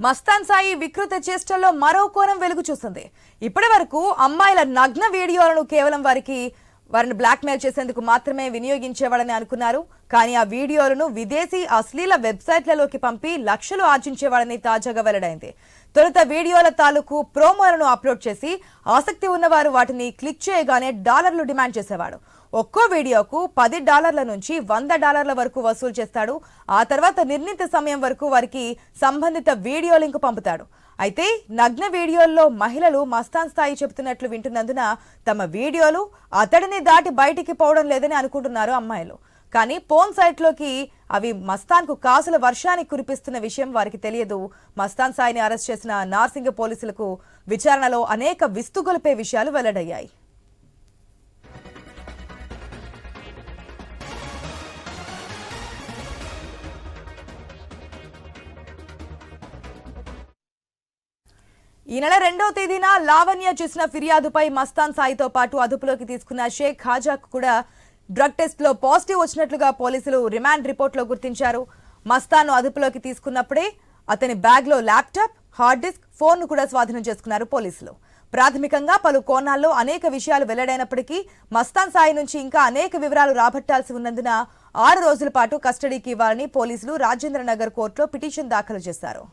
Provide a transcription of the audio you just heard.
మస్తాన్ సాయి వికృత చేష్టల్లో మరో కోణం వెలుగు చూసింది. ఇప్పటి వరకు అమ్మాయిల నగ్న వీడియోలను కేవలం వారికి వారిని బ్లాక్మెయిల్ చేసేందుకు మాత్రమే వినియోగించేవాడని అనుకున్నారు. కానీ ఆ వీడియోలను విదేశీ అశ్లీల వెబ్సైట్లలోకి పంపి లక్షలు ఆర్జించేవాడని తాజాగా వెల్లడైంది. తొలుత వీడియోల తాలూకు ప్రోమోలను అప్లోడ్ చేసి ఆసక్తి ఉన్నవారు వాటిని క్లిక్ చేయగానే డాలర్లు డిమాండ్ చేసేవాడు. ఒక్కో వీడియోకు పది డాలర్ల నుంచి వంద డాలర్ల వరకు వసూలు చేస్తాడు. ఆ తర్వాత నిర్ణీత సమయం వరకు వారికి సంబంధిత వీడియో లింక్ పంపుతాడు. అయితే నగ్న వీడియోల్లో మహిళలు మస్తాన్ స్థాయి చెబుతున్నట్లు వింటున్నందున తమ వీడియోలు అతడిని దాటి బయటికి పోవడం లేదని అనుకుంటున్నారు అమ్మాయిలు. కానీ పోన్ సైట్లోకి అవి మస్తాన్కు కాసుల వర్షాన్ని కురిపిస్తున్న విషయం వారికి తెలియదు. మస్తాన్ సాయిని అరెస్ట్ చేసిన నార్సింగ్ పోలీసులకు విచారణలో అనేక విస్తుగొలిపే విషయాలు వెల్లడయ్యాయి. ఈ నెల రెండవ తేదీన లావణ్య చేసిన ఫిర్యాదుపై మస్తాన్ సాయితో పాటు అదుపులోకి తీసుకున్న షేక్ ఖాజాకు కూడా డ్రగ్ టెస్ట్లో పాజిటివ్ వచ్చినట్లుగా పోలీసులు రిమాండ్ రిపోర్ట్లో గుర్తించారు. మస్తాన్ అదుపులోకి తీసుకున్నప్పుడే అతని బ్యాగ్లో ల్యాప్టాప్ హార్డ్ డిస్క్ ఫోన్ను కూడా స్వాధీనం చేసుకున్నారు పోలీసులు. ప్రాథమికంగా పలు కోణాల్లో అనేక విషయాలు వెల్లడైనప్పటికీ మస్తాన్ సాయి నుంచి ఇంకా అనేక వివరాలు రాబట్టాల్సి ఉన్నందున ఆరు రోజుల పాటు కస్టడీకి ఇవ్వాలని పోలీసులు రాజేంద్ర నగర్ కోర్టులో పిటిషన్ దాఖలు చేశారు.